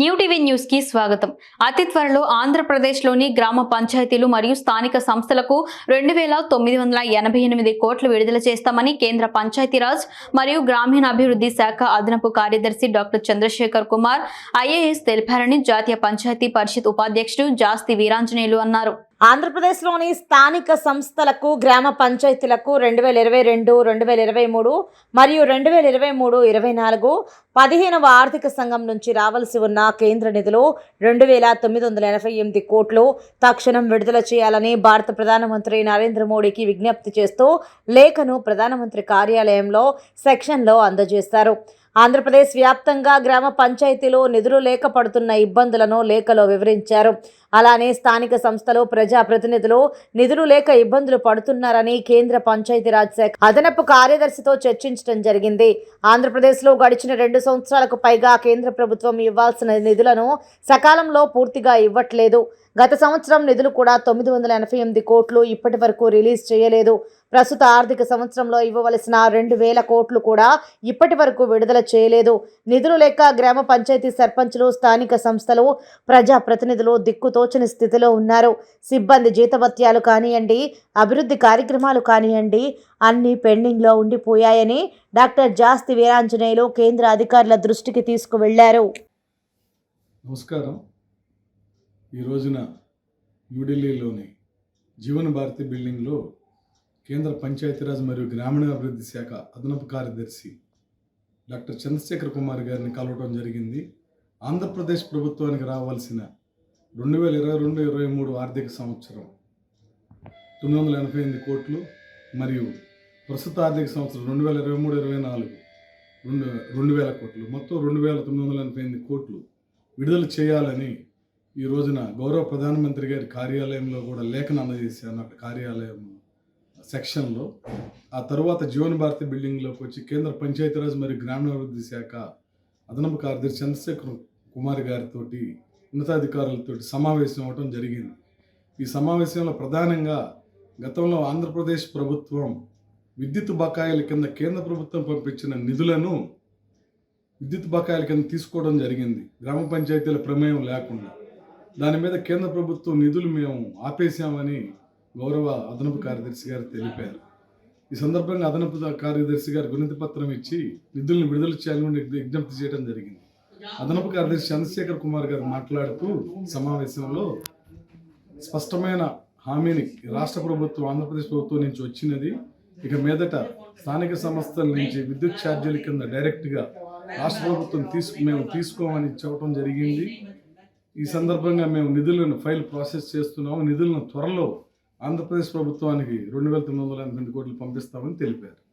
New TV న్యూస్కి స్వాగతం. అతి త్వరలో ఆంధ్రప్రదేశ్లోని గ్రామ పంచాయతీలు మరియు స్థానిక సంస్థలకు రెండు వేల తొమ్మిది వందల ఎనభై ఎనిమిది కోట్లు విడుదల చేస్తామని కేంద్ర పంచాయతీరాజ్ మరియు గ్రామీణాభివృద్ధి శాఖ అదనపు కార్యదర్శి డాక్టర్ చంద్రశేఖర్ కుమార్ ఐఏఎస్ తెలిపారని జాతీయ పంచాయతీ పరిషత్ ఉపాధ్యక్షుడు జాస్తి వీరాంజనేయులు అన్నారు. ఆంధ్రప్రదేశ్లోని స్థానిక సంస్థలకు గ్రామ పంచాయతీలకు రెండు వేల ఇరవై రెండు రెండు వేల ఇరవై మూడు మరియు రెండు వేల ఇరవై మూడు ఇరవై నాలుగు పదిహేనవ ఆర్థిక సంఘం నుంచి రావాల్సి ఉన్న కేంద్ర నిధులు రెండు వేల తొమ్మిది వందల ఎనభై ఎనిమిది కోట్లు తక్షణం విడుదల చేయాలని భారత ప్రధానమంత్రి నరేంద్ర మోడీకి విజ్ఞప్తి చేస్తూ లేఖను ప్రధానమంత్రి కార్యాలయంలో సెక్షన్లో అందజేశారు. ఆంధ్రప్రదేశ్ వ్యాప్తంగా గ్రామ పంచాయతీలో నిధులు లేక పడుతున్న ఇబ్బందులను లేఖలో వివరించారు. అలానే స్థానిక సంస్థలు ప్రజాప్రతినిధులు నిధులు లేక ఇబ్బందులు పడుతున్నారని కేంద్ర పంచాయతీరాజ్ శాఖ అదనపు కార్యదర్శితో చర్చించడం జరిగింది. ఆంధ్రప్రదేశ్లో గడిచిన రెండు సంవత్సరాలకు పైగా కేంద్ర ప్రభుత్వం ఇవ్వాల్సిన నిధులను సకాలంలో పూర్తిగా ఇవ్వట్లేదు. గత సంవత్సరం నిధులు కూడా తొమ్మిది వందల ఎనభై ఎనిమిది కోట్లు ఇప్పటి వరకు రిలీజ్ చేయలేదు. ప్రస్తుత ఆర్థిక సంవత్సరంలో ఇవ్వవలసిన రెండు వేల కోట్లు కూడా ఇప్పటి వరకు విడుదల చేయలేదు. నిధులు లేక గ్రామ పంచాయతీ సర్పంచ్లు స్థానిక సంస్థలు ప్రజాప్రతినిధులు దిక్కుతోచని స్థితిలో ఉన్నారు. సిబ్బంది జీతభత్యాలు కానివ్వండి అభివృద్ధి కార్యక్రమాలు కానివ్వండి అన్నీ పెండింగ్లో ఉండిపోయాయని డాక్టర్ జాస్తి వీరాంజనేయులు కేంద్ర అధికారుల దృష్టికి తీసుకువెళ్ళారు. నమస్కారం. ఈ రోజున న్యూఢిల్లీలోని జీవన భారతి బిల్డింగ్లో కేంద్ర పంచాయతీరాజ్ మరియు గ్రామీణాభివృద్ధి శాఖ అదనపు కార్యదర్శి డాక్టర్ చంద్రశేఖర్ కుమార్ గారిని కలవటం జరిగింది. ఆంధ్రప్రదేశ్ ప్రభుత్వానికి రావాల్సిన రెండు వేల ఇరవై రెండు ఇరవై మూడు ఆర్థిక సంవత్సరం తొమ్మిది వందల ఎనభై ఎనిమిది కోట్లు మరియు ప్రస్తుత ఆర్థిక సంవత్సరం రెండు వేల ఇరవై మూడు ఇరవై నాలుగు రెండు రెండు వేల కోట్లు. మొత్తం రెండు వేల తొమ్మిది వందల ఎనభై ఎనిమిది కోట్లు విడుదల చేయాలని ఈ రోజున గౌరవ ప్రధానమంత్రి గారి కార్యాలయంలో కూడా లేఖన అందజేశాను అక్కడ కార్యాలయం సెక్షన్లో. ఆ తర్వాత జీవన భారతి బిల్డింగ్లోకి వచ్చి కేంద్ర పంచాయతీరాజ్ మరియు గ్రామీణాభివృద్ధి శాఖ అదనపు కార్యదర్శి చంద్రశేఖర్ కుమార్ గారితో ఉన్నతాధికారులతో సమావేశం అవ్వటం జరిగింది. ఈ సమావేశంలో ప్రధానంగా గతంలో ఆంధ్రప్రదేశ్ ప్రభుత్వం విద్యుత్ బకాయిల కింద కేంద్ర ప్రభుత్వం పంపించిన నిధులను విద్యుత్ బకాయిల కింద తీసుకోవడం జరిగింది. గ్రామ పంచాయతీల ప్రమేయం లేకుండా. దాని మీద కేంద్ర ప్రభుత్వం నిధులు మేము ఆపేశామని గౌరవ అదనపు కార్యదర్శి గారు తెలిపారు. ఈ సందర్భంగా అదనపు కార్యదర్శి గారు వినతి పత్రం ఇచ్చి నిధులను విడుదల చేయాలని విజ్ఞప్తి చేయడం జరిగింది. అదనపు కార్యదర్శి చంద్రశేఖర్ కుమార్ గారు మాట్లాడుతూ సమావేశంలో స్పష్టమైన హామీని రాష్ట్ర ప్రభుత్వం ఆంధ్రప్రదేశ్ ప్రభుత్వం నుంచి వచ్చినది. ఇక మీదట స్థానిక సంస్థల నుంచి విద్యుత్ ఛార్జీల కింద డైరెక్ట్గా రాష్ట్ర ప్రభుత్వం తీసుకు మేము తీసుకోమని చెప్పడం జరిగింది. ఈ సందర్భంగా మేము నిధులను ఫైల్ ప్రాసెస్ చేస్తున్నాము. నిధులను త్వరలో ఆంధ్రప్రదేశ్ ప్రభుత్వానికి రెండు వేల తొమ్మిది వందల ఎనభై కోట్లు పంపిస్తామని తెలిపారు.